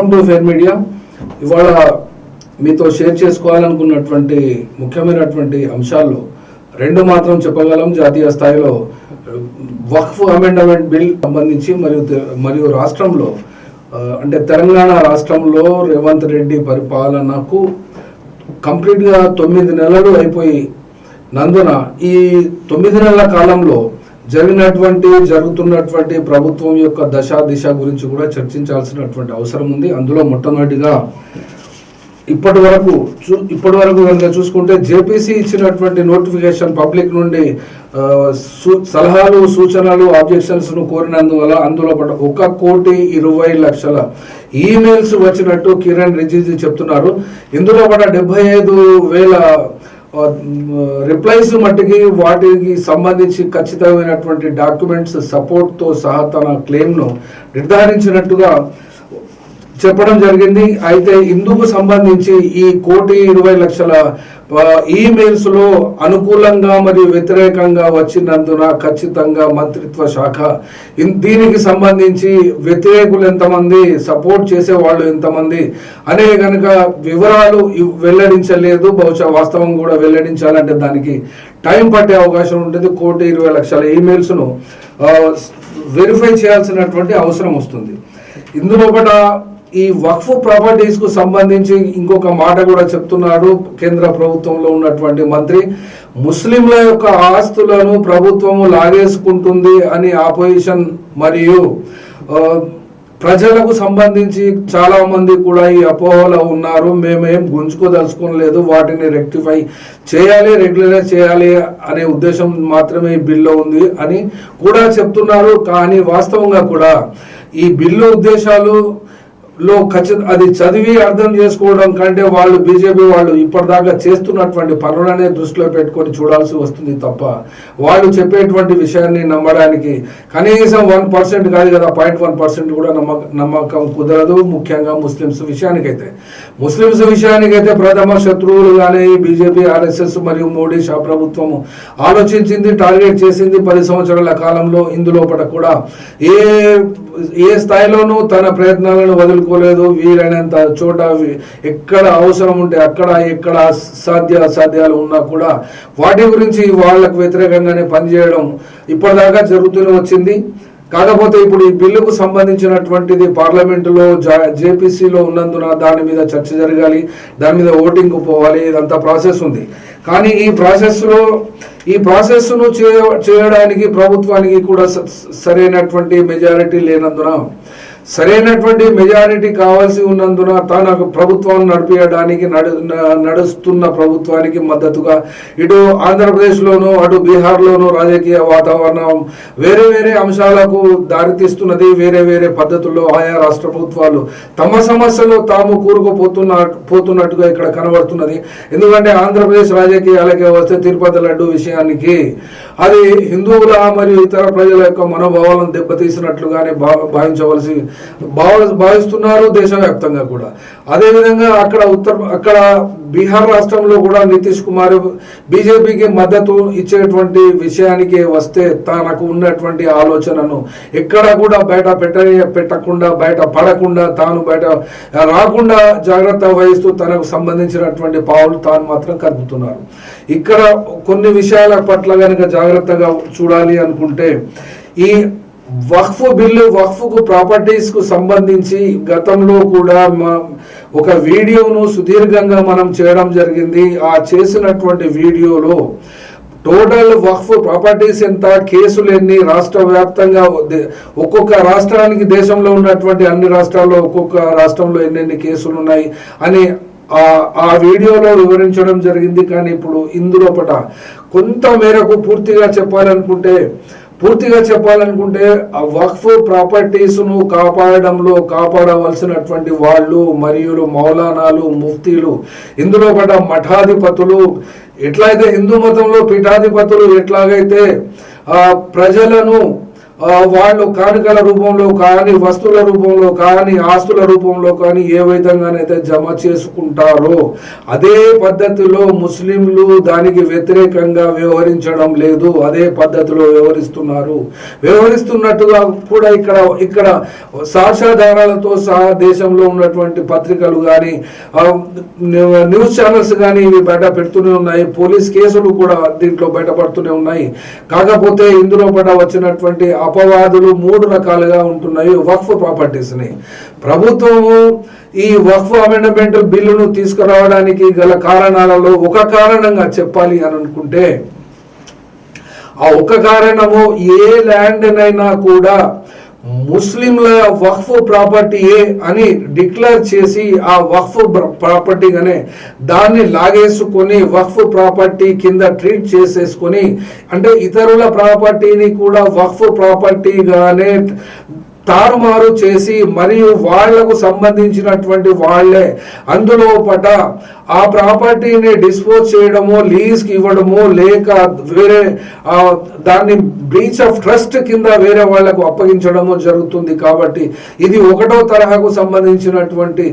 Welcome to fair media ఇవాళ మీతో share చేసుకోవాలనుకున్నటువంటి ముఖ్యమైనటువంటి అంశాల్లో రెండు మాత్రం చెప్పగలం. జాతీయ స్థాయిలో వక్ఫ్ అమెండమెంట్ బిల్ సంబంధించి మరియు మరియు రాష్ట్రంలో అంటే తెలంగాణ రాష్ట్రంలో రేవంత్ రెడ్డి పరిపాలనకు కంప్లీట్గా తొమ్మిది నెలలు అయిపోయి నందున ఈ తొమ్మిది నెలల కాలంలో జరిగినటువంటి జరుగుతున్నటువంటి ప్రభుత్వం యొక్క దశ దిశ గురించి కూడా చర్చించాల్సినటువంటి అవసరం ఉంది. అందులో మొట్టమొదటిగా ఇప్పటి వరకు చూ ఇప్పటి వరకు కనుక చూసుకుంటే జేపీసీ ఇచ్చినటువంటి నోటిఫికేషన్ పబ్లిక్ నుండి సలహాలు సూచనలు ఆబ్జెక్షన్స్ను కోరినందువల్ల అందులో పాటు ఒక కోటి ఇరవై లక్షల ఈమెయిల్స్ వచ్చినట్టు కిరణ్ రిజిజు చెప్తున్నారు. ఇందులో పాటు డెబ్బై ఐదు వేల రిప్లైస్ మట్టికి వాటికి సంబంధించి ఖచ్చితమైనటువంటి డాక్యుమెంట్స్ సపోర్ట్తో సహా తన క్లెయిమ్ను నిర్ధారించినట్టుగా చెప్పడం జరిగింది. అయితే ఇందుకు సంబంధించి ఈ కోటి ఇరవై లక్షల ఈమెయిల్స్లో అనుకూలంగా మరియు వ్యతిరేకంగా వచ్చినందున ఖచ్చితంగా మంత్రిత్వ శాఖ దీనికి సంబంధించి వ్యతిరేకులు ఎంతమంది సపోర్ట్ చేసే వాళ్ళు ఎంతమంది అనే కనుక వివరాలు వెల్లడించలేదు. బహుశా వాస్తవం కూడా వెల్లడించాలంటే దానికి టైం పట్టే అవకాశం ఉంటుంది. కోటి ఇరవై లక్షల ఈమెయిల్స్ను వెరిఫై చేయాల్సినటువంటి అవసరం వస్తుంది. ఇందులో కూడా ఈ వక్ఫ్ ప్రాపర్టీస్కు సంబంధించి ఇంకొక మాట కూడా చెప్తున్నాడు కేంద్ర ప్రభుత్వంలో ఉన్నటువంటి మంత్రి. ముస్లింల యొక్క ఆస్తులను ప్రభుత్వము లాగేసుకుంటుంది అని ఆపోజిషన్ మరియు ప్రజలకు సంబంధించి చాలా మంది కూడా ఈ అపోహలో ఉన్నారు. మేమేం గుంజుకోదలుచుకోలేదు. వాటిని రెక్టిఫై చేయాలి రెగ్యులరైజ్ చేయాలి అనే ఉద్దేశం మాత్రమే ఈ బిల్లో ఉంది అని కూడా చెప్తున్నారు. కానీ వాస్తవంగా కూడా ఈ బిల్లు ఉద్దేశాలు లో ఖచ్చిత అది చదివి అర్థం చేసుకోవడం కంటే వాళ్ళు బీజేపీ వాళ్ళు ఇప్పటిదాకా చేస్తున్నటువంటి పనులనే దృష్టిలో పెట్టుకొని చూడాల్సి వస్తుంది తప్ప వాళ్ళు చెప్పేటువంటి విషయాన్ని నమ్మడానికి కనీసం వన్ పర్సెంట్ కాదు కదా పాయింట్ వన్ పర్సెంట్ కూడా నమ్మక నమ్మకం కుదరదు ముఖ్యంగా ముస్లిమ్స్ విషయానికైతే. ముస్లిమ్స్ విషయానికైతే ప్రథమ శత్రువులుగానే కానీ బీజేపీ ఆర్ఎస్ఎస్ మరియు మోడీ షా ప్రభుత్వము ఆలోచించింది టార్గెట్ చేసింది పది సంవత్సరాల కాలంలో ఇందులోపట కూడా. ఏ ఏ స్థాయిలోనూ తన ప్రయత్నాలను వదులుకోలేదు. వీలైనంత చోట ఎక్కడ అవసరం ఉంటే అక్కడ ఎక్కడ సాధ్య అసాధ్యాలు ఉన్నా కూడా వాటి గురించి వాళ్ళకు వ్యతిరేకంగానే పనిచేయడం ఇప్పటిదాకా జరుగుతూనే వచ్చింది. కాకపోతే ఇప్పుడు ఈ బిల్లుకు సంబంధించినటువంటిది పార్లమెంటులో జేపీసీలో ఉన్నందున దాని మీద చర్చ జరగాలి దాని మీద ఓటింగ్ పోవాలి ఇదంతా ప్రాసెస్ ఉంది. కానీ ఈ ప్రాసెస్లో ఈ ప్రాసెస్ను చేయ- చేయడానికి ప్రభుత్వానికి కూడా స- సరైనటువంటి మెజారిటీ లేనందున సరైనటువంటి మెజారిటీ కావాల్సి ఉన్నందున తాను ప్రభుత్వాన్ని నడిపించడానికి నడు నడుస్తున్న ప్రభుత్వానికి మద్దతుగా ఇటు ఆంధ్రప్రదేశ్లోను అటు బీహార్లోను రాజకీయ వాతావరణం వేరే వేరే అంశాలకు దారితీస్తున్నది వేరే వేరే పద్ధతుల్లో ఆయా రాష్ట్ర ప్రభుత్వాలు. తమ సమస్యలు తాము కూరుకుపోతున్న పోతున్నట్టుగా ఇక్కడ కనబడుతున్నది. ఎందుకంటే ఆంధ్రప్రదేశ్ రాజకీయాలకే వస్తే తిరుపతి లడ్డు విషయానికి అది హిందువుల మరియు ఇతర ప్రజల యొక్క మనోభావాలను దెబ్బతీసినట్లుగానే భా భావించవలసి భావ భావిస్తున్నారు దేశవ్యాప్తంగా కూడా. అదేవిధంగా అక్కడ ఉత్తర అక్కడ బీహార్ రాష్ట్రంలో కూడా నితీష్ కుమార్ బీజేపీకి మద్దతు ఇచ్చేటువంటి విషయానికి వస్తే తనకు ఉన్నటువంటి ఆలోచనను ఎక్కడ కూడా బయట పెట్ట పెట్టకుండా బయట పడకుండా తాను బయట రాకుండా జాగ్రత్త వహిస్తూ తనకు సంబంధించినటువంటి పావులు తాను మాత్రం కదుపుతున్నారు. ఇక్కడ కొన్ని విషయాల పట్ల కనుక జాగ్రత్తగా చూడాలి అనుకుంటే ఈ వక్ఫ్ బిల్లు వక్ఫ్కు ప్రాపర్టీస్కు సంబంధించి గతంలో కూడా ఒక వీడియోను సుదీర్ఘంగా మనం చేయడం జరిగింది. ఆ చేసినటువంటి వీడియోలో టోటల్ వక్ఫ్ ప్రాపర్టీస్ ఎంత కేసులు ఎన్ని రాష్ట్ర వ్యాప్తంగా ఒక్కొక్క రాష్ట్రానికి దేశంలో ఉన్నటువంటి అన్ని రాష్ట్రాల్లో ఒక్కొక్క రాష్ట్రంలో ఎన్నెన్ని కేసులు ఉన్నాయి అని ఆ వీడియోలో వివరించడం జరిగింది. కానీ ఇప్పుడు ఇందులో పట కొంత మేరకు పూర్తిగా చెప్పాలనుకుంటే పూర్తిగా చెప్పాలనుకుంటే ఆ వక్ఫ్ ప్రాపర్టీస్ను కాపాడడంలో కాపాడవలసినటువంటి వాళ్ళు మరియు మౌలానాలు ముఫ్తీలు ఇందులో పట మఠాధిపతులు ఎట్లయితే హిందూ మతంలో పీఠాధిపతులు ఎట్లాగైతే ఆ ప్రజలను వాళ్ళు కానుకల రూపంలో కానీ వస్తువుల రూపంలో కానీ ఆస్తుల రూపంలో కానీ ఏ విధంగానైతే జమ చేసుకుంటారో అదే పద్ధతిలో ముస్లింలు దానికి వ్యతిరేకంగా వ్యవహరించడం లేదు. అదే పద్ధతిలో వ్యవహరిస్తున్నారు. వ్యవహరిస్తున్నట్టుగా కూడా ఇక్కడ ఇక్కడ సాక్షాధారాలతో సహా దేశంలో ఉన్నటువంటి పత్రికలు కానీ న్యూస్ ఛానల్స్ కానీ ఇవి బయట పెడుతూనే ఉన్నాయి. పోలీస్ కేసులు కూడా దీంట్లో బయటపడుతూనే ఉన్నాయి. కాకపోతే ఇందులో పడ వచ్చినటువంటి అపవాదులు మూడు రకాలుగా ఉంటున్నాయి వక్ఫ్ ప్రాపర్టీస్ని ప్రభుత్వము ఈ వక్ఫ్ అమెండమెంట్ బిల్లును తీసుకురావడానికి గల కారణాలలో ఒక కారణంగా చెప్పాలి అని అనుకుంటే ఆ ఒక కారణము ఏ ల్యాండ్నైనా కూడా ముస్లింల వక్ఫ్ ప్రాపర్టీయే అని డిక్లేర్ చేసి ఆ వక్ఫ్ ప్రాపర్టీగానే దాన్ని లాగేసుకొని వక్ఫ్ ప్రాపర్టీ కింద ట్రీట్ చేసేసుకొని అంటే ఇతరుల ప్రాపర్టీని కూడా వక్ఫ్ ప్రాపర్టీగానే తారుమారు చేసి మరియు వాళ్ళకు సంబంధించినటువంటి వాళ్ళే అందులో పట ఆ ప్రాపర్టీని డిస్పోజ్ చేయడము లీజ్కి ఇవ్వడము లేక వేరే దాన్ని బ్రీచ్ ఆఫ్ ట్రస్ట్ కింద వేరే వాళ్ళకు అప్పగించడము జరుగుతుంది కాబట్టి ఇది ఒకటో తరహాకు సంబంధించినటువంటి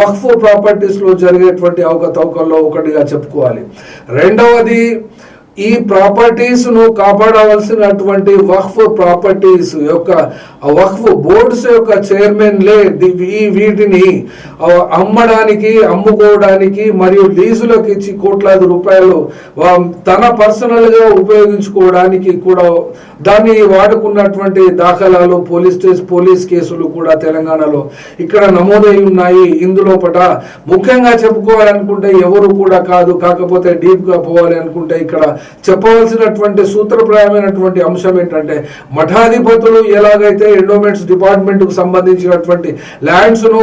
వక్ఫ్ ప్రాపర్టీస్లో జరిగేటువంటి అవకతవకల్లో ఒకటిగా చెప్పుకోవాలి. రెండవది ఈ ప్రాపర్టీస్ను కాపాడవలసినటువంటి వక్ఫ్ ప్రాపర్టీస్ యొక్క ఆ వక్ఫ్ బోర్డ్స్ యొక్క చైర్మన్లే లే ఈ వీటిని అమ్మడానికి అమ్ముకోవడానికి మరియు లీజులకు ఇచ్చి కోట్లాది రూపాయలు తన పర్సనల్గా ఉపయోగించుకోవడానికి కూడా దాన్ని వాడుకున్నటువంటి దాఖలాలు పోలీస్ స్టేషన్ పోలీస్ కేసులు కూడా తెలంగాణలో ఇక్కడ నమోదై ఉన్నాయి. ఇందులో పట ముఖ్యంగా చెప్పుకోవాలనుకుంటే ఎవరు కూడా కాదు. కాకపోతే డీప్గా పోవాలి అనుకుంటే ఇక్కడ చెప్పవలసినటువంటి సూత్రప్రాయమైనటువంటి అంశం ఏంటంటే మఠాధిపతులు ఎలాగైతే ఎండోమెంట్స్ డిపార్ట్మెంట్కు సంబంధించినటువంటి ల్యాండ్స్ను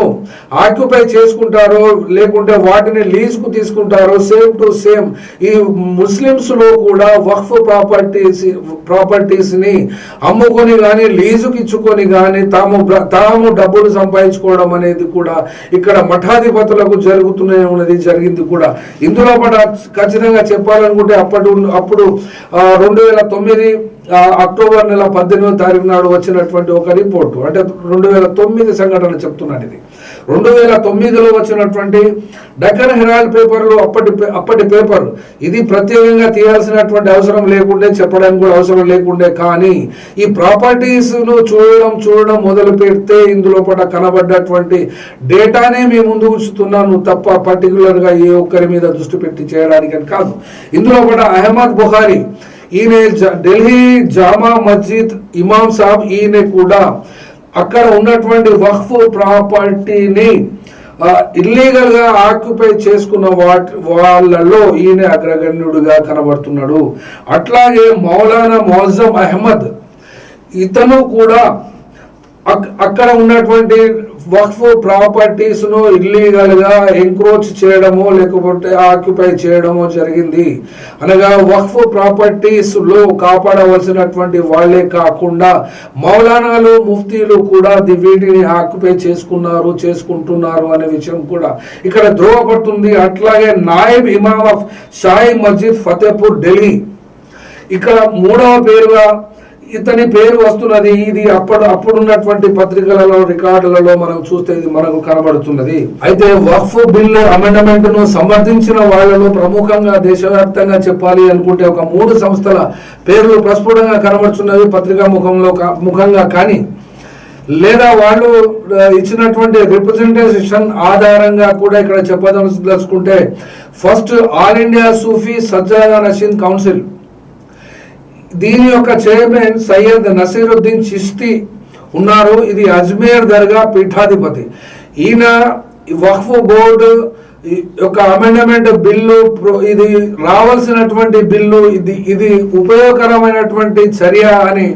ఆక్యుపై చేసుకుంటారో లేకుంటే వాటిని లీజ్కు తీసుకుంటారో సేమ్ టు సేమ్ ఈ ముస్లిమ్స్లో కూడా వక్ఫ్ ప్రాపర్టీస్ ప్రాపర్టీస్ని అమ్ముకొని కానీ లీజుకి ఇచ్చుకొని కానీ తాము తాము డబ్బులు సంపాదించుకోవడం అనేది కూడా ఇక్కడ మఠాధిపతులకు జరుగుతూనే ఉన్నది జరిగింది కూడా. ఇందులో పట ఖచ్చితంగా చెప్పాలనుకుంటే అప్పటి అప్పుడు రెండు వేల తొమ్మిది ఆ, అక్టోబర్ నెల పద్దెనిమిదో తారీఖు నాడు వచ్చినటువంటి ఒక రిపోర్టు. అంటే రెండు వేల తొమ్మిది సంఘటన చెప్తున్నాను ఇది. రెండు వేల తొమ్మిదిలో వచ్చినటువంటి డక్కన్ హెరాల్డ్ పేపర్లు అప్పటి పే- అప్పటి పేపర్. ఇది ప్రత్యేకంగా తీయాల్సినటువంటి అవసరం లేకుండే చెప్పడానికి కూడా అవసరం లేకుండే కానీ ఈ ప్రాపర్టీస్ను చూడడం చూడడం మొదలు పెడితే ఇందులో పట కనబడ్డటువంటి డేటానే మీ ముందు ఉంచుతున్నాను తప్ప పర్టికులర్గా ఏ ఒక్కరి మీద దృష్టి పెట్టి చేయడానికి అని కాదు. ఇందులో కూడా అహ్మద్ బుహారీ ఈయన ఢిల్లీ జామా మస్జిద్ ఇమాం సాబ్ ఈయన కూడా అక్కడ ఉన్నటువంటి వక్ఫ్ ప్రాపర్టీని ఇల్లీగల్గా ఆక్యుపై చేసుకున్న వాటి వాళ్ళలో ఈయన అగ్రగణ్యుడిగా కనబడుతున్నాడు. అట్లాగే మౌలానా మౌజం అహ్మద్ ఇతను కూడా అక్- అక్కడ ఉన్నటువంటి వక్ఫ్ ప్రాపర్టీస్ను ఇల్లీగల్గా ఎంక్రోచ్ చేయడమో లేకపోతే ఆక్యుపై చేయడమో జరిగింది. అనగా వక్ఫ్ ప్రాపర్టీస్లో కాపాడవలసినటువంటి వాళ్ళే కాకుండా మౌలానాలు ముఫ్తీలు కూడా ది- వీటిని ఆక్యుపై చేసుకున్నారు చేసుకుంటున్నారు అనే విషయం కూడా ఇక్కడ ధ్రువపడుతుంది. అట్లాగే నాయబ్ ఇమామ్ ఆఫ్ షాయి మస్జిద్ ఫతేపూర్ ఢిల్లీ. ఇక్కడ మూడవ పేరుగా ఇతని పేరు వస్తున్నది ఇది అప్పుడు అప్పుడున్నటువంటి పత్రికలలో రికార్డులలో మనం చూస్తే ఇది మనకు కనబడుతున్నది. అయితే వక్ఫ్ బిల్ అమెండమెంట్ను సమర్థించిన వాళ్ళలో ప్రముఖంగా దేశవ్యాప్తంగా చెప్పాలి అనుకుంటే ఒక మూడు సంస్థల పేర్లు ప్రస్ఫుటంగా కనబడుతున్నవి పత్రికా ముఖంలో ముఖంగా కానీ లేదా వాళ్ళు ఇచ్చినటువంటి రిప్రజెంటేషన్ ఆధారంగా కూడా ఇక్కడ చెప్పదలుచుకుంటే first all India Sufi Sajjada Nashin council దీని యొక్క చైర్మన్ సయ్యద్ నసీరుద్దీన్ చిస్తి ఉన్నారు. ఇది అజ్మేర్ దర్గా పీఠాధిపతి. ఈయన ఈ వక్ఫ్ బోర్డు యొక్క అమెండమెంట్ బిల్లు ప్రో- ఇది రావాల్సినటువంటి బిల్లు ఇది ఇది ఉపయోగకరమైనటువంటి చర్య అని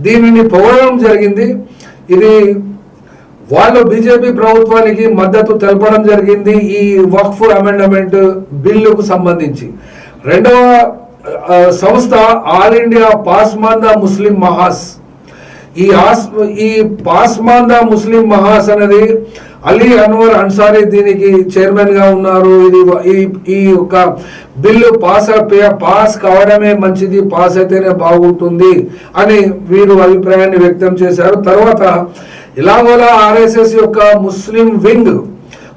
దీనిని పొగడడం జరిగింది. ఇది వాళ్ళు బీజేపీ ప్రభుత్వానికి మద్దతు తెలపడం జరిగింది ఈ వక్ఫ్ అమెండమెంట్ బిల్లుకు సంబంధించి. రెండవ సంస్థ ఆల్ ఇండియా పాస్మాందా ముస్లిం మహాస్. ఈ ఆస్ ఈ పాస్మాందా ముస్లిం మహాస్ అనేది అలీ అన్వర్ అన్సారీ దీనికి చైర్మన్గా ఉన్నారు. ఇది ఈ- ఈ యొక్క బిల్లు పాస్ పాస్ కావడమే మంచిది పాస్ అయితేనే బాగుంటుంది అని వీరు అభిప్రాయాన్ని వ్యక్తం చేశారు. తర్వాత ఇలాగోలా ఆర్ఎస్ఎస్ యొక్క ముస్లిం వింగ్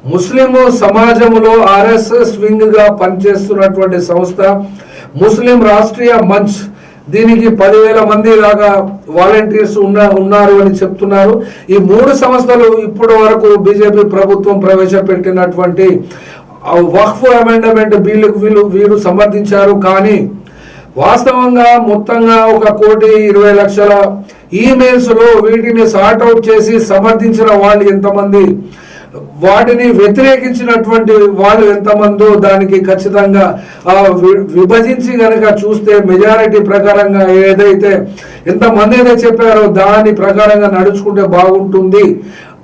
ముస్లిం సమాజంలో ఆర్ఎస్ఎస్ వింగ్గా పనిచేస్తున్నటువంటి సంస్థ ముస్లిం రాష్ట్రీయ మంచ్ దీనికి పదివేల మంది దాకా వాలంటీర్స్ ఉన్న ఉన్నారు అని చెప్తున్నారు. ఈ మూడు సంస్థలు ఇప్పటి వరకు బీజేపీ ప్రభుత్వం ప్రవేశపెట్టినటువంటి వక్ఫ్ అమెండమెంట్ బిల్లుకు వీళ్ళు వీరు సమర్థించారు. కానీ వాస్తవంగా మొత్తంగా ఒక కోటి ఇరవై లక్షల ఈమెయిల్స్లో వీటిని సార్ట్అవుట్ చేసి సమర్థించిన వాళ్ళు ఎంతమంది? వాటిని వ్యతిరేకించినటువంటి వాళ్ళు ఎంతమందో దానికి ఖచ్చితంగా విభజించి కనుక చూస్తే మెజారిటీ ప్రకారంగా ఏదైతే ఎంతమంది అయితే చెప్పారో దాని ప్రకారంగా నడుచుకుంటే బాగుంటుంది.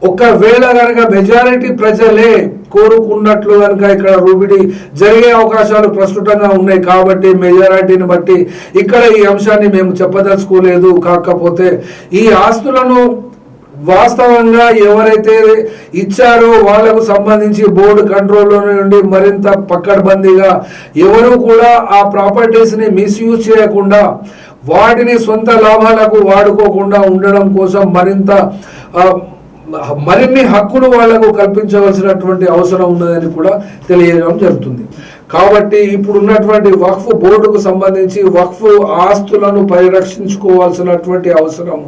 ఒకవేళ గనక మెజారిటీ ప్రజలే కోరుకున్నట్లు కనుక ఇక్కడ రూబిడి జరిగే అవకాశాలు ప్రస్తుతంగా ఉన్నాయి కాబట్టి మెజారిటీని బట్టి ఇక్కడ ఈ అంశాన్ని మేము చెప్పదలుచుకోలేదు. కాకపోతే ఈ ఆస్తులను వాస్తవంగా ఎవరైతే ఇచ్చారో వాళ్ళకు సంబంధించి బోర్డు కంట్రోల్లో నుండి మరింత పక్కడబందీగా ఎవరు కూడా ఆ ప్రాపర్టీస్ని మిస్యూజ్ చేయకుండా వాటిని సొంత లాభాలకు వాడుకోకుండా ఉండడం కోసం మరింత మరిన్ని హక్కులు వాళ్ళకు కల్పించవలసినటువంటి అవసరం ఉన్నదని కూడా తెలియజేయడం జరుగుతుంది. కాబట్టి ఇప్పుడు ఉన్నటువంటి వక్ఫ్ బోర్డుకు సంబంధించి వక్ఫ్ ఆస్తులను పరిరక్షించుకోవాల్సినటువంటి అవసరం.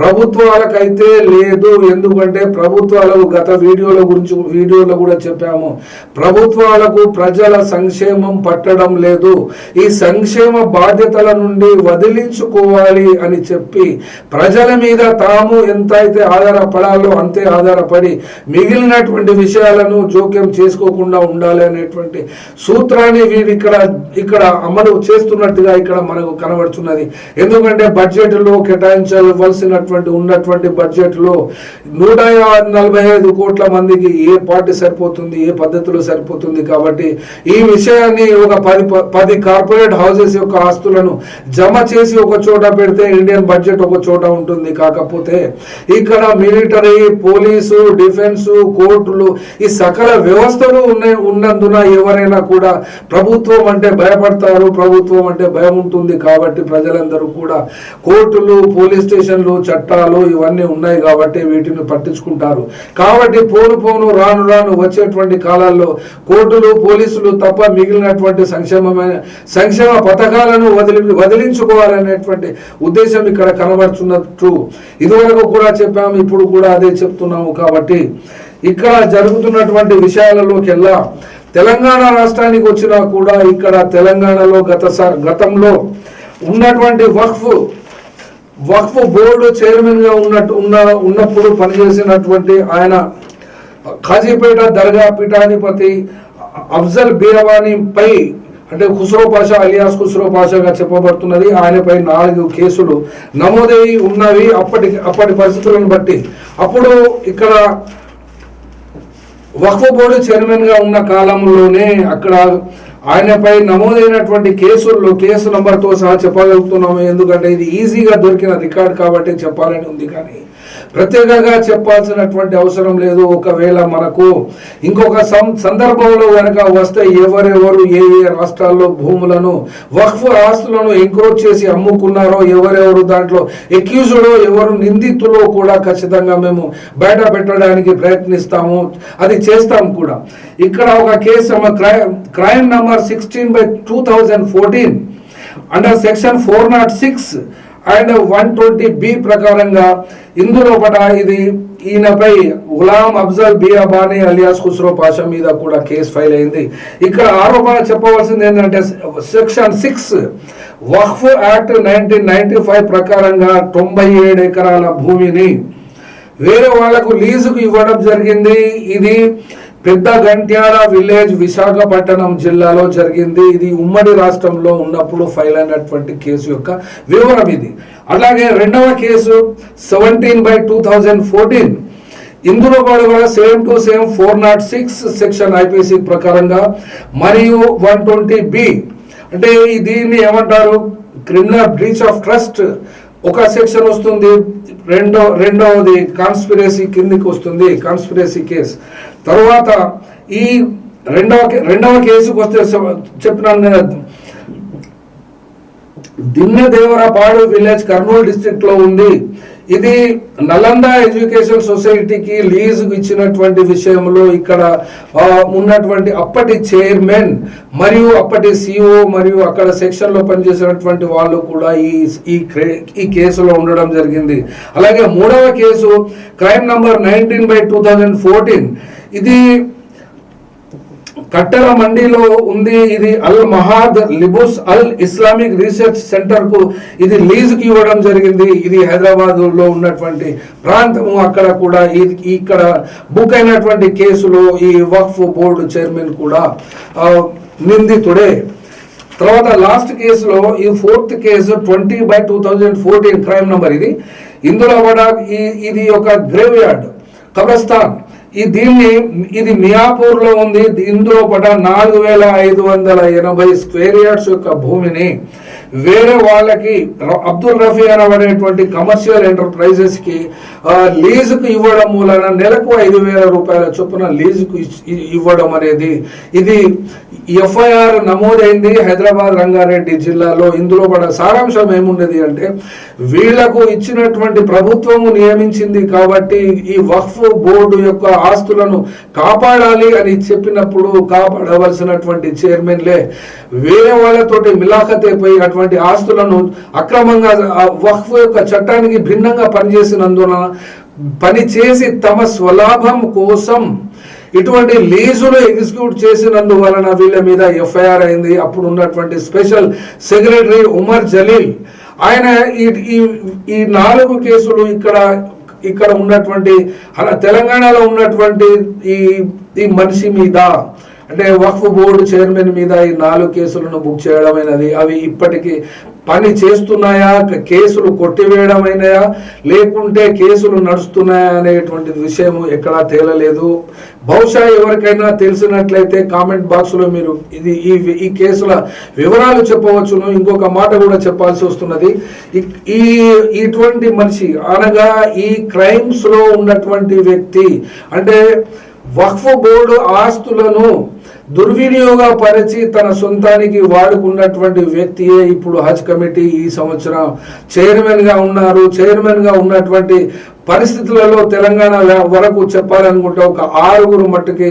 ప్రభుత్వాలకైతే లేదు ఎందుకంటే ప్రభుత్వాలకు గత వీడియోల గురించి వీడియోలో కూడా చెప్పాము. ప్రభుత్వాలకు ప్రజల సంక్షేమం పట్టడం లేదు. ఈ సంక్షేమ బాధ్యతల నుండి వదిలించుకోవాలి అని చెప్పి ప్రజల మీద తాము ఎంత అయితే ఆధారపడాలో అంతే ఆధారపడి మిగిలినటువంటి విషయాలను జోక్యం చేసుకోకుండా ఉండాలి అనేటువంటి సూత్రాన్ని వీరు ఇక్కడ ఇక్కడ అమలు చేస్తున్నట్టుగా ఇక్కడ మనకు కనబడుతున్నది. ఎందుకంటే బడ్జెట్లో కేటాయించవలసినటువంటి ఉన్నటువంటి బడ్జెట్లో నూట నలభై ఐదు కోట్ల మందికి ఏ పార్టీ సరిపోతుంది ఏ పద్ధతిలో సరిపోతుంది కాబట్టి ఈ విషయాన్ని ఒక పది పది కార్పొరేట్ హౌసెస్ యొక్క ఆస్తులను జమ చేసి ఒక చోట పెడితే ఇండియన్ బడ్జెట్ ఒక చోట ఉంటుంది. కాకపోతే ఇక్కడ మిలిటరీ పోలీసు డిఫెన్స్ కోర్టులు ఈ సకల వ్యవస్థలు ఉన్న ఉన్నందున ఎవరైనా కూడా ప్రభుత్వం అంటే భయపడతారు ప్రభుత్వం అంటే భయం ఉంటుంది కాబట్టి ప్రజలందరూ కూడా కోర్టులు పోలీస్ స్టేషన్లు చట్టాలు ఇవన్నీ ఉన్నాయి కాబట్టి వీటిని పట్టించుకుంటారు. కాబట్టి పోను పోను రాను రాను వచ్చేటువంటి కాలాల్లో కోర్టులు పోలీసులు తప్ప మిగిలినటువంటి సంక్షేమమైన సంక్షేమ పథకాలను వదిలి వదిలించుకోవాలనేటువంటి ఉద్దేశం ఇక్కడ కనబడుతున్నట్టు ఇదివరకు కూడా చెప్పాము ఇప్పుడు కూడా అదే చెప్తున్నాము కాబట్టి. ఇక్కడ జరుగుతున్నటువంటి విషయాలలోకెల్లా తెలంగాణ రాష్ట్రానికి వచ్చినా కూడా ఇక్కడ తెలంగాణలో గత గతంలో ఉన్నటువంటి వక్ఫ్ వక్ఫ్ బోర్డు చైర్మన్గా ఉన్నట్టు ఉన్న ఉన్నప్పుడు పనిచేసినటువంటి ఆయన ఖాజీపేట దర్గా పీఠాధిపతి అఫ్జల్ బీరవాణిపై అంటే ఖుస్రో పాషా అలియాస్ ఖుస్రో పాషాగా చెప్పబడుతున్నది. ఆయనపై నాలుగు కేసులు నమోదై ఉన్నవి. అప్పటి అప్పటి పరిస్థితులను బట్టి. అప్పుడు ఇక్కడ వక్ఫ్ బోర్డు చైర్మన్గా ఉన్న కాలంలోనే అక్కడ ఆయనపై నమోదైనటువంటి కేసుల్లో కేసు నంబర్తో సహా చెప్పగలుగుతున్నాము. ఎందుకంటే ఇది ఈజీగా దొరికిన రికార్డ్ కాబట్టి చెప్పాలని ఉంది కానీ ప్రత్యేకంగా చెప్పాల్సినటువంటి అవసరం లేదు. ఒకవేళ మనకు ఇంకొక సందర్భంలో కనుక వస్తే ఎవరెవరు ఏ ఏ రాష్ట్రాల్లో భూములను వక్ఫ్ ఆస్తులను ఎంక్రోచ్ చేసి అమ్ముకున్నారో ఎవరెవరు దాంట్లో ఎక్యూజుడో ఎవరు నిందితులో కూడా ఖచ్చితంగా మేము బయట పెట్టడానికి ప్రయత్నిస్తాము. అది చేస్తాం కూడా. ఇక్కడ ఒక case crime crime number sixteen by two thousand fourteen under section four not six and one twenty B ప్రకారంగా ఇందులో పట ఇది ఈయనపై గులాం అఫ్జల్ అబానీ అలియాస్ ఖుస్రో పాషా మీద కూడా కేసు ఫైల్ అయింది. ఇక్కడ ఆరోపణ చెప్పవలసింది ఏంటంటే section six Waqf act nineteen ninety five ప్రకారంగా తొంభై ఏడు ఎకరాల భూమిని వేరే వాళ్ళకు లీజుకు ఇవ్వడం జరిగింది. ఇది పెద్ద గంట్యాల విలేజ్ విశాఖపట్నం జిల్లాలో జరిగింది. ఇది ఉమ్మడి రాష్ట్రంలో ఉన్నప్పుడు ఫైల్ అయినటువంటి కేసు యొక్క వివరం ఇది. అలాగే రెండవ case seventeen by two thousand fourteen. ఇందులో కూడా same to same four not six section IPC ప్రకారంగా మరియు వన్ ట్వంటీ బి. అంటే దీన్ని ఏమంటారు? క్రిమినల్ బ్రీచ్ ఆఫ్ ట్రస్ట్ ఒక సెక్షన్ వస్తుంది రెండో రెండవది కాన్స్పిరసీ కిందికి వస్తుంది కాన్స్పిరసీ కేసు తర్వాత ఈ రెండవ రెండవ కేసుకు వస్తే చెప్పినాను నేను. దిన్నదేవరపాడు విలేజ్ కర్నూలు డిస్ట్రిక్ట్లో ఉంది. ఇది నలంద ఎడ్యుకేషన్ సొసైటీకి లీజ్ ఇచ్చినటువంటి విషయంలో ఇక్కడ ఉన్నటువంటి అప్పటి చైర్మన్ మరియు అప్పటి సిఓ మరియు అక్కడ సెక్షన్లో పనిచేసినటువంటి వాళ్ళు కూడా ఈ ఈ క్రే- ఈ కేసులో ఉండడం జరిగింది. అలాగే మూడవ case crime number nineteen by two thousand fourteen. ఇది కట్టెల మండిలో ఉంది ఇది అల్ మహాద్ లిబుస్ అల్ ఇస్లామిక్ రీసెర్చ్ సెంటర్కు ఇది లీజ్కి ఇవ్వడం జరిగింది. ఇది హైదరాబాద్లో ఉన్నటువంటి ప్రాంతము. అక్కడ కూడా ఇక్కడ బుక్ అయినటువంటి కేసులో ఈ వక్ఫ్ బోర్డు చైర్మన్ కూడా నిందితుడే. తర్వాత లాస్ట్ కేసులో ఈ fourth case twenty by two thousand fourteen crime number ఇది. ఇందులో కూడా ఈ ఇది ఒక గ్రేవ్ యార్డ్ కబ్రస్థాన్. ఈ దీన్ని ఇది మియాపూర్లో ఉంది. ఇందులో పట నాలుగు వేల ఐదు వందల ఎనభై స్క్వేర్ యార్డ్స్ యొక్క భూమిని వేరే వాళ్ళకి అబ్దుల్ రఫీ అనబడేటువంటి కమర్షియల్ ఎంటర్ప్రైజెస్కి లీజుకు ఇవ్వడం మూలన నెలకు ఐదు వేల రూపాయల చొప్పున లీజుకు ఇ- ఇవ్వడం అనేది. ఇది ఎఫ్ఐఆర్ నమోదైంది హైదరాబాద్ రంగారెడ్డి జిల్లాలో. ఇందులో కూడా సారాంశం ఏముండేది అంటే వీళ్ళకు ఇచ్చినటువంటి ప్రభుత్వము నియమించింది కాబట్టి ఈ వక్ఫ్ బోర్డు యొక్క ఆస్తులను కాపాడాలి అని చెప్పినప్పుడు కాపాడవలసినటువంటి చైర్మన్లే వేరే వాళ్ళతోటి మిలాఖత్ అటువంటి ఉన్నటువంటి ఆస్తులను అక్రమంగా వహ్ఫ్ యొక్క చట్టానికి భిన్నంగా పనిచేసినందున పని చేసి తమ స్వలాభం కోసం ఇటువంటి లీజులు ఎగ్జిక్యూట్ చేసినందువలన వీళ్ళ మీద ఎఫ్ఐఆర్ అయింది. అప్పుడు ఉన్నటువంటి స్పెషల్ సెక్రటరీ ఉమర్ జలీల్. ఆయన ఈ- ఈ ఈ నాలుగు కేసులు ఇక్కడ ఇక్కడ ఉన్నటువంటి అలా తెలంగాణలో ఉన్నటువంటి ఈ ఈ మనిషి మీద అంటే వక్ఫ్ బోర్డు చైర్మన్ మీద ఈ నాలుగు కేసులను బుక్ చేయడమైనది అవి ఇప్పటికీ పని చేస్తున్నాయా? కేసులు కొట్టివేయడమైనయా లేకుంటే కేసులు నడుస్తున్నాయా అనేటువంటి విషయం ఎక్కడా తేలలేదు. బహుశా ఎవరికైనా తెలిసినట్లయితే కామెంట్ బాక్స్లో మీరు ఇది ఈ ఈ కేసుల వివరాలు చెప్పవచ్చును. ఇంకొక మాట కూడా చెప్పాల్సి వస్తున్నది. ఈ ఇటువంటి మనిషి అనగా ఈ క్రైమ్స్లో ఉన్నటువంటి వ్యక్తి అంటే వక్ఫ్ బోర్డు ఆస్తులను దుర్వినియోగపరిచి తన సొంతానికి వాడుకున్నటువంటి వ్యక్తియే ఇప్పుడు హజ్ కమిటీ ఈ సంవత్సరం చైర్మన్గా ఉన్నారు. చైర్మన్గా ఉన్నటువంటి పరిస్థితులలో తెలంగాణ వరకు చెప్పాలనుకుంటే ఒక ఆరుగురు మట్టుకి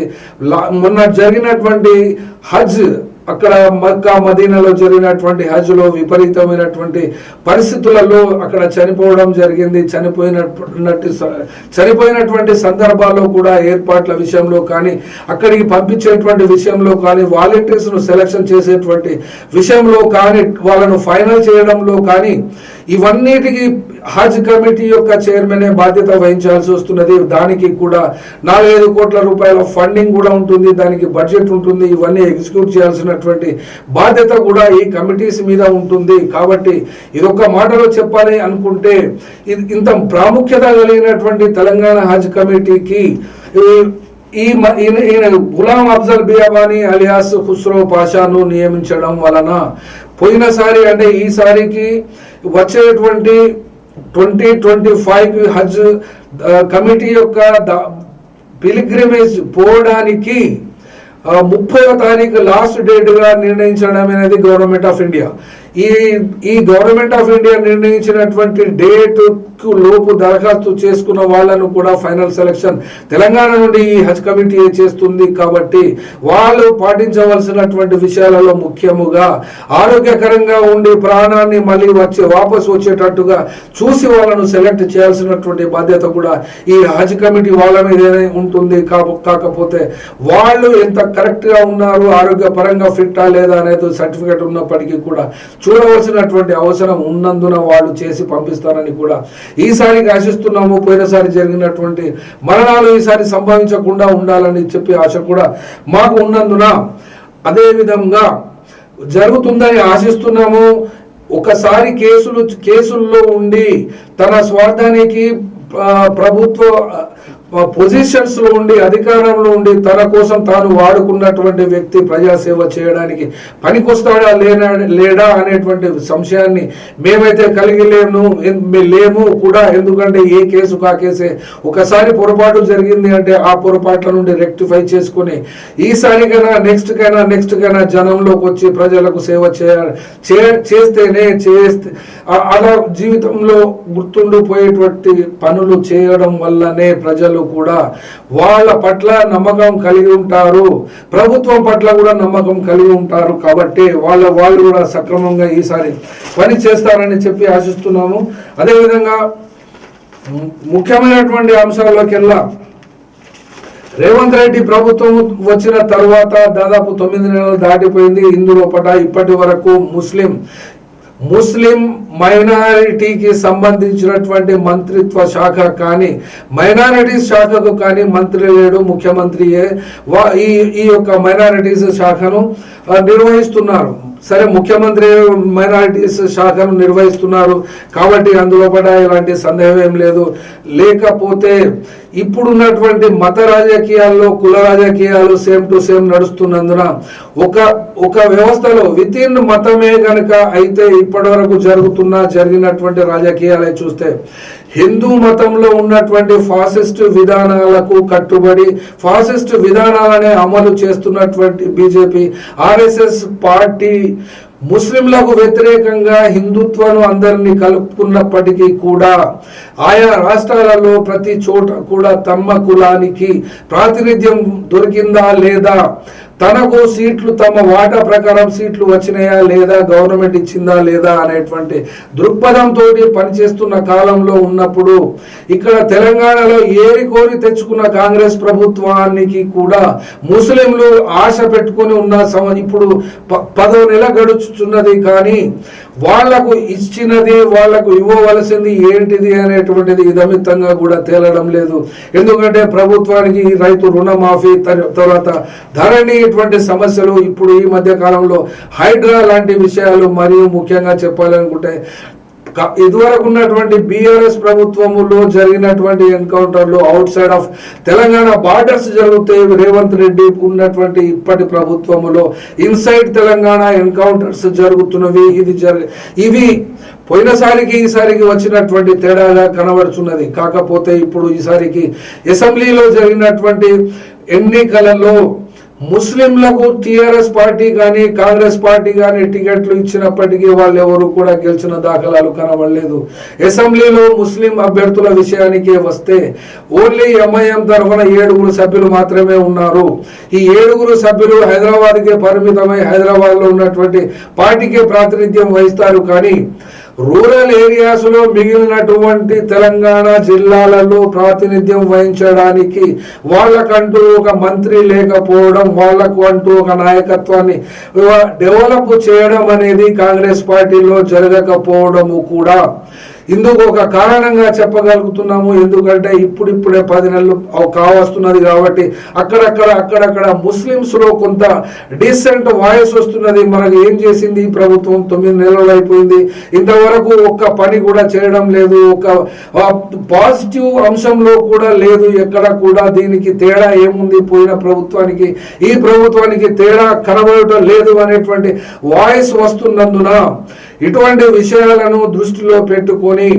మొన్న జరిగినటువంటి హజ్ అక్కడ మక్కా మదీనాలో జరిగినటువంటి హజ్లో విపరీతమైనటువంటి పరిస్థితులలో అక్కడ చనిపోవడం జరిగింది. చనిపోయినట్టు చనిపోయినటువంటి సందర్భాల్లో కూడా ఏర్పాట్ల విషయంలో కానీ అక్కడికి పంపించేటువంటి విషయంలో కానీ వాలంటీర్స్ను సెలక్షన్ చేసేటువంటి విషయంలో కానీ వాళ్ళను ఫైనల్ చేయడంలో కానీ ఇవన్నిటికీ హజ్ కమిటీ యొక్క చైర్మనే బాధ్యత వహించాల్సి వస్తున్నది. దానికి కూడా నాలుగైదు కోట్ల రూపాయల ఫండింగ్ కూడా ఉంటుంది. దానికి బడ్జెట్ ఉంటుంది. ఇవన్నీ ఎగ్జిక్యూట్ చేయాల్సినటువంటి బాధ్యత కూడా ఈ కమిటీస్ మీద ఉంటుంది. కాబట్టి ఇదొక మాటలో చెప్పాలి అనుకుంటే ఇది ఇంత ప్రాముఖ్యత కలిగినటువంటి తెలంగాణ హజ్ కమిటీకి ఈ- ఈ మ- ఈయన ఈయన గులాం అఫ్జల్ బియాబాని అలియాస్ ఖుస్రో పాషాను నియమించడం వలన పోయినసారి అంటే ఈసారికి వచ్చేటువంటి twenty twenty five Haj committee యొక్క పిలిగ్రిమేజ్ పోవడానికి ముప్పైవ తారీఖు లాస్ట్ డేట్గా నిర్ణయించడం అనేది గవర్నమెంట్ ఆఫ్ ఇండియా ఈ ఈ గవర్నమెంట్ ఆఫ్ ఇండియా నిర్ణయించినటువంటి డేట్కు లోపు దరఖాస్తు చేసుకున్న వాళ్ళను కూడా ఫైనల్ సెలక్షన్ తెలంగాణ నుండి ఈ హజ్ కమిటీ చేస్తుంది కాబట్టి వాళ్ళు పాటించవలసినటువంటి విషయాలలో ముఖ్యముగా ఆరోగ్యకరంగా ఉండి ప్రాణాన్ని మళ్ళీ వచ్చే వాపసు వచ్చేటట్టుగా చూసి వాళ్ళను సెలెక్ట్ చేయాల్సినటువంటి బాధ్యత కూడా ఈ హజ్ కమిటీ వాళ్ళ మీదనే ఉంటుంది కాకపోతే వాళ్ళు ఎంత కరెక్ట్గా ఉన్నారు ఆరోగ్యపరంగా ఫిట్టా లేదా అనేది సర్టిఫికేట్ ఉన్నప్పటికీ కూడా చూడవలసినటువంటి అవసరం ఉన్నందున వాళ్ళు చేసి పంపిస్తారని కూడా ఈసారికి ఆశిస్తున్నాము. పోయినసారి జరిగినటువంటి మరణాలు ఈసారి సంభవించకుండా ఉండాలని చెప్పి ఆశ కూడా మాకు ఉన్నందున అదేవిధంగా జరుగుతుందని ఆశిస్తున్నాము. ఒకసారి కేసులు కేసుల్లో ఉండి తన స్వార్థానికి ప్రభుత్వ పొజిషన్స్లో ఉండి అధికారంలో ఉండి తన కోసం తాను వాడుకున్నటువంటి వ్యక్తి ప్రజాసేవ చేయడానికి పనికొస్తాడా లేనా లేడా అనేటువంటి సంశయాన్ని మేమైతే కలిగి లేము లేము కూడా. ఎందుకంటే ఏ కేసు కా కేసే ఒకసారి పొరపాటు జరిగింది అంటే ఆ పొరపాట్ల నుండి రెక్టిఫై చేసుకుని ఈసారికైనా నెక్స్ట్ కైనా నెక్స్ట్ కైనా జనంలోకి వచ్చి ప్రజలకు సేవ చేయ చే- చేస్తేనే చేస్తే ఆ- అలా జీవితంలో గుర్తుండిపోయేటువంటి పనులు చేయడం వల్లనే ప్రజలు కూడా వాళ్ళ పట్ల నమ్మకం కలిగి ఉంటారు. ప్రభుత్వం పట్ల కూడా నమ్మకం కలిగి ఉంటారు. కాబట్టి వాళ్ళ వాళ్ళు కూడా సక్రమంగా ఈసారి పని చేస్తారని చెప్పి ఆశిస్తున్నాము. అదేవిధంగా ముఖ్యమైనటువంటి అంశాల్లోకెల్లా రేవంత్ రెడ్డి ప్రభుత్వం వచ్చిన తర్వాత దాదాపు తొమ్మిది నెలలు దాటిపోయింది. ఇందులో పట ఇప్పటి వరకు ముస్లిం ముస్లిం మైనారిటీకి సంబంధించినటువంటి మంత్రిత్వ శాఖ కానీ మైనారిటీస్ శాఖకు కానీ మంత్రి లేడు ముఖ్యమంత్రియే. వా- ఈ ఈ యొక్క మైనారిటీస్ శాఖను నిర్వహిస్తున్నారు. సరే ముఖ్యమంత్రి మైనారిటీస్ శాఖను నిర్వహిస్తున్నారు. కాబట్టి అందులో పడ ఎలాంటి సందేహం ఏం లేదు. లేకపోతే ఇప్పుడున్నటువంటి మత రాజకీయాల్లో కుల రాజకీయాలు సేమ్ టు సేమ్ నడుస్తున్నందున ఒక ఒక వ్యవస్థలో విత్ ఇన్ మతమే కనుక అయితే ఇప్పటి వరకు జరుగుతున్న జరిగినటువంటి రాజకీయాలే చూస్తే హిందూ మతంలో ఉన్నటువంటి ఫాసిస్ట్ విధానాలకు కట్టుబడి ఫాసిస్ట్ విధానాలనే అమలు చేస్తున్నటువంటి బీజేపీ ఆర్ఎస్ఎస్ పార్టీ ముస్లింలకు వ్యతిరేకంగా హిందుత్వను అందరినీ కలుపుకున్నప్పటికీ కూడా ఆయా రాష్ట్రాలలో ప్రతి చోట కూడా తమ కులానికి ప్రాతినిధ్యం దొరికిందా లేదా తనకు సీట్లు తమ వాటా ప్రకారం సీట్లు వచ్చినాయా లేదా గవర్నమెంట్ ఇచ్చిందా లేదా అనేటువంటి దృక్పథంతో పనిచేస్తున్న కాలంలో ఉన్నప్పుడు ఇక్కడ తెలంగాణలో ఏరి కోరి తెచ్చుకున్న కాంగ్రెస్ ప్రభుత్వానికి కూడా ముస్లింలు ఆశ పెట్టుకొని ఉన్న సమ ఇప్పుడు ప- పదో నెల గడుచుచున్నది కానీ వాళ్ళకు ఇచ్చినది వాళ్ళకు ఇవ్వవలసింది ఏంటిది అనేటువంటిది ఇదమితంగా కూడా తేలడం లేదు. ఎందుకంటే ప్రభుత్వానికి రైతు రుణమాఫీ తర్వాత ధరణి అనేటువంటి సమస్యలు ఇప్పుడు ఈ మధ్య కాలంలో హైడ్రా లాంటి విషయాలు మరియు ముఖ్యంగా చెప్పాలనుకుంటే ఇదివరకు ఉన్నటువంటి బీఆర్ఎస్ ప్రభుత్వములో జరిగినటువంటి ఎన్కౌంటర్లు outside of Telangana borders జరుగుతాయి రేవంత్ రెడ్డి ఉన్నటువంటి ఇప్పటి ప్రభుత్వములో ఇన్సైడ్ తెలంగాణ ఎన్కౌంటర్స్ జరుగుతున్నవి. ఇది జరి ఇవి పోయినసారికి ఈసారికి వచ్చినటువంటి తేడాగా కనబడుతున్నది కాకపోతే ఇప్పుడు ఈసారికి అసెంబ్లీలో జరిగినటువంటి ఎన్నికలలో ముస్లింలకు టిఆర్ఎస్ పార్టీ కానీ కాంగ్రెస్ పార్టీ కానీ టికెట్లు ఇచ్చినప్పటికీ వాళ్ళు ఎవరు కూడా గెలిచిన దాఖలాలు కనబడలేదు. అసెంబ్లీలో ముస్లిం అభ్యర్థుల విషయానికే వస్తే ఓన్లీ ఎంఐఎం తరఫున ఏడుగురు సభ్యులు మాత్రమే ఉన్నారు. ఈ ఏడుగురు సభ్యులు హైదరాబాద్కే పరిమితమై హైదరాబాద్లో ఉన్నటువంటి పార్టీకే ప్రాతినిధ్యం వహిస్తారు కానీ రూరల్ ఏరియాస్లో మిగిలినటువంటి తెలంగాణ జిల్లాలలో ప్రాతినిధ్యం వహించడానికి వాళ్ళకంటూ ఒక మంత్రి లేకపోవడం వాళ్ళకు అంటూ ఒక నాయకత్వాన్ని డెవలప్ చేయడం అనేది కాంగ్రెస్ పార్టీలో జరగకపోవడము కూడా. ఇందుకు ఒక కారణంగా చెప్పగలుగుతున్నాము? ఎందుకంటే ఇప్పుడిప్పుడే పది నెలలు కావస్తున్నది కాబట్టి అక్కడక్కడ అక్కడక్కడ ముస్లిమ్స్లో కొంత డీసెంట్ వాయిస్ వస్తున్నది. మనకు ఏం చేసింది ఈ ప్రభుత్వం? తొమ్మిది నెలలు అయిపోయింది. ఇంతవరకు ఒక్క పని కూడా చేయడం లేదు. ఒక పాజిటివ్ అంశంలో కూడా లేదు. ఎక్కడ కూడా దీనికి తేడా ఏముంది? పోయిన ప్రభుత్వానికి ఈ ప్రభుత్వానికి తేడా కనబడటం లేదు అనేటువంటి వాయిస్ వస్తున్నందున ఇటువంటి విషయాలను దృష్టిలో పెట్టుకొని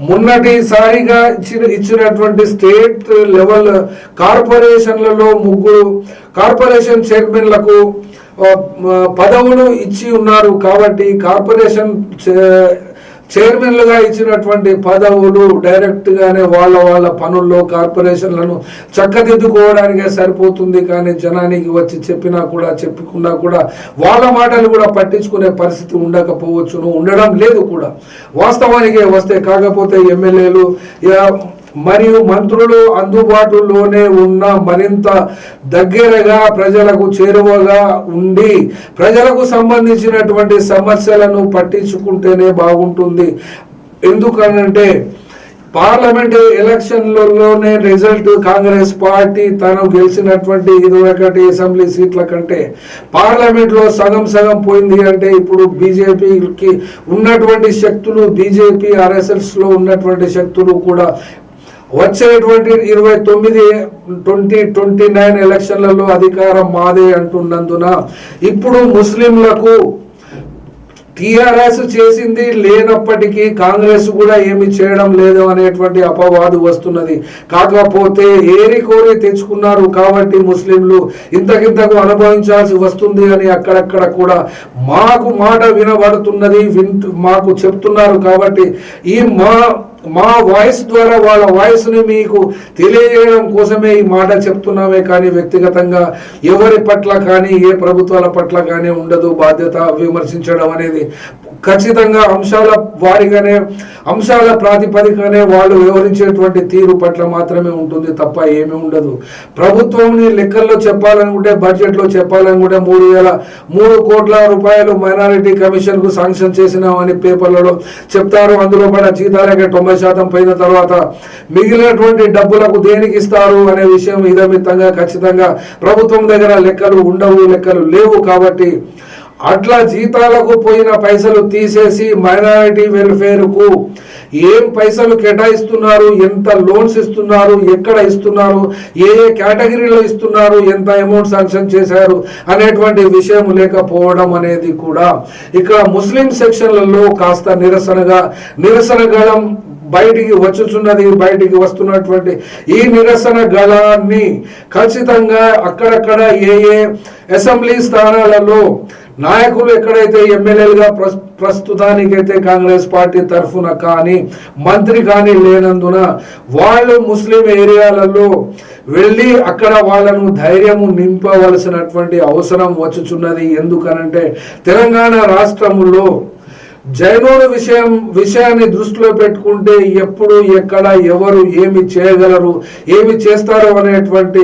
మొన్నటిసారిగా ఇచ్చిన ఇచ్చినటువంటి స్టేట్ లెవెల్ కార్పొరేషన్లలో ముగ్గురు కార్పొరేషన్ చైర్మన్లకు పదవులు ఇచ్చి ఉన్నారు. కాబట్టి కార్పొరేషన్ చే- చైర్మన్లుగా ఇచ్చినటువంటి పదవులు డైరెక్ట్గానే వాళ్ళ వాళ్ళ పనుల్లో కార్పొరేషన్లను చక్కదిద్దుకోవడానికే సరిపోతుంది. కానీ జనానికి వచ్చి చెప్పినా కూడా చెప్పుకున్నా కూడా వాళ్ళ మాటలు కూడా పట్టించుకునే పరిస్థితి ఉండకపోవచ్చును ఉండడం లేదు కూడా. వాస్తవానికి వస్తే కాకపోతే ఎమ్మెల్యేలు మరియు మంత్రులు అందుబాటులోనే ఉన్న మరింత దగ్గరగా ప్రజలకు చేరువగా ఉండి ప్రజలకు సంబంధించినటువంటి సమస్యలను పట్టించుకుంటేనే బాగుంటుంది. ఎందుకనంటే పార్లమెంట్ ఎలక్షన్లలోనే రిజల్ట్ కాంగ్రెస్ పార్టీ తను గెలిచినటువంటి ఒకటి అసెంబ్లీ సీట్ల కంటే పార్లమెంట్లో సగం సగం పోయింది అంటే ఇప్పుడు బీజేపీకి ఉన్నటువంటి శక్తులు బీజేపీ ఆర్ఎస్ఎస్లో ఉన్నటువంటి శక్తులు కూడా వచ్చేటువంటి ఇరవై తొమ్మిది ట్వంటీ ట్వంటీ నైన్ ఎలక్షన్లలో అధికారం మాదే అంటున్నందున ఇప్పుడు ముస్లింలకు టిఆర్ఎస్ చేసింది లేనప్పటికీ కాంగ్రెస్ కూడా ఏమి చేయడం లేదు అనేటువంటి అపవాదు వస్తున్నది. కాకపోతే ఏరి కోరి తెచ్చుకున్నారు కాబట్టి ముస్లింలు ఇంతకింతకు అనుభవించాల్సి వస్తుంది అని అక్కడక్కడ కూడా మాకు మాట వినబడుతున్నది వింటు మాకు చెప్తున్నారు కాబట్టి ఈ మా మా వాయిస్ ద్వారా వాళ్ళ వాయిస్ని మీకు తెలియజేయడం కోసమే ఈ మాట చెప్తున్నామే కానీ వ్యక్తిగతంగా ఎవరి పట్ల కానీ ఏ ప్రభుత్వాల పట్ల కానీ ఉండదు బాధ్యత విమర్శించడం అనేది ఖచ్చితంగా అంశాల వారిగానే అంశాల ప్రాతిపదికనే వాళ్ళు వివరించేటువంటి తీరు పట్ల మాత్రమే ఉంటుంది తప్ప ఏమీ ఉండదు. ప్రభుత్వంని లెక్కల్లో చెప్పాలనుకుంటే బడ్జెట్లో చెప్పాలనుకుంటే మూడు వేల మూడు కోట్ల రూపాయలు మైనారిటీ కమిషన్కు శాంక్షన్ చేసినామని పేపర్లలో చెప్తారు. అందులో పడ జీతాలకే తొంభై శాతం పోయిన తర్వాత మిగిలినటువంటి డబ్బులకు దేనికి ఇస్తారు అనే విషయం ఇదమిత్తంగా ఖచ్చితంగా ప్రభుత్వం దగ్గర లెక్కలు ఉండవు లెక్కలు లేవు కాబట్టి అట్లా జీతాలకు పోయిన పైసలు తీసేసి మైనారిటీ వెల్ఫేర్కు ఏం పైసలు కేటాయిస్తున్నారు? ఎంత లోన్స్ ఇస్తున్నారు? ఎక్కడ ఇస్తున్నారు? ఏ ఏ కేటగిరీలో ఇస్తున్నారు? ఎంత అమౌంట్ శాంక్షన్ చేశారు? అనేటువంటి విషయం లేకపోవడం అనేది కూడా ఇక్కడ ముస్లిం సెక్షన్లలో కాస్త నిరసనగా నిరసనగడం బయటికి వచ్చుచున్నది బయటికి వస్తున్నటువంటి ఈ నిరసన గళాన్ని ఖచ్చితంగా అక్కడక్కడ ఏ ఏ అసెంబ్లీ స్థానాలలో నాయకులు ఎక్కడైతే ఎమ్మెల్యేలుగా ప్రస్ ప్రస్తుతానికైతే కాంగ్రెస్ పార్టీ తరఫున కానీ మంత్రి కానీ లేనందున వాళ్ళు ముస్లిం ఏరియాలలో వెళ్ళి అక్కడ వాళ్ళను ధైర్యము నింపవలసినటువంటి అవసరం వచ్చుచున్నది. ఎందుకనంటే తెలంగాణ రాష్ట్రములో జైనుల విషయం విషయాన్ని దృష్టిలో పెట్టుకుంటే ఎప్పుడు ఎక్కడ ఎవరు ఏమి చేయగలరు ఏమి చేస్తారు అనేటువంటి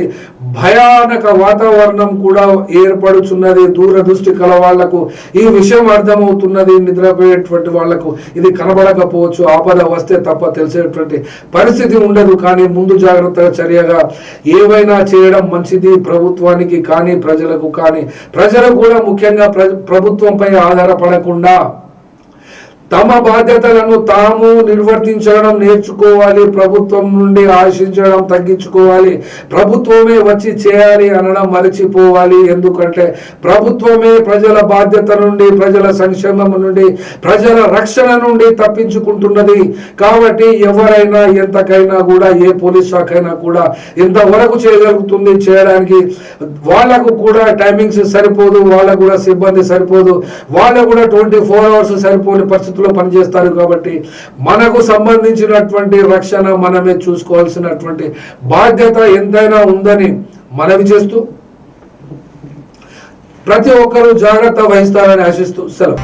భయానక వాతావరణం కూడా ఏర్పడుచున్నది దూరదృష్టి కల వాళ్ళకు. ఈ విషయం అర్థమవుతున్నది నిద్రపోయేటువంటి వాళ్ళకు. ఇది కనబడకపోవచ్చు ఆపద వస్తే తప్ప తెలిసేటువంటి పరిస్థితి ఉండదు కానీ ముందు జాగ్రత్తగా చర్యగా ఏవైనా చేయడం మంచిది ప్రభుత్వానికి కానీ ప్రజలకు కానీ. ప్రజలు కూడా ముఖ్యంగా ప్ర ప్రభుత్వంపై ఆధారపడకుండా తమ బాధ్యతలను తాము నిర్వర్తించడం నేర్చుకోవాలి ప్రభుత్వం నుండి ఆశించడం తగ్గించుకోవాలి ప్రభుత్వమే వచ్చి చేయాలి అనడం మరచిపోవాలి. ఎందుకంటే ప్రభుత్వమే ప్రజల బాధ్యత నుండి ప్రజల సంక్షేమం నుండి ప్రజల రక్షణ నుండి తప్పించుకుంటున్నది. కాబట్టి ఎవరైనా ఎంతకైనా కూడా ఏ పోలీస్ శాఖ అయినా కూడా ఇంతవరకు చేయగలుగుతుంది చేయడానికి వాళ్ళకు కూడా టైమింగ్స్ సరిపోదు వాళ్ళకు కూడా సిబ్బంది సరిపోదు వాళ్ళకు కూడా ట్వంటీ ఫోర్ అవర్స్ సరిపోని పరిస్థితుల్లో పనిచేస్తారు కాబట్టి మనకు సంబంధించినటువంటి రక్షణ మనమే చూసుకోవాల్సినటువంటి బాధ్యత ఎంతైనా ఉందని మనవి చేస్తూ ప్రతి ఒక్కరూ జాగ్రత్త వహిస్తారని ఆశిస్తూ సెలవు.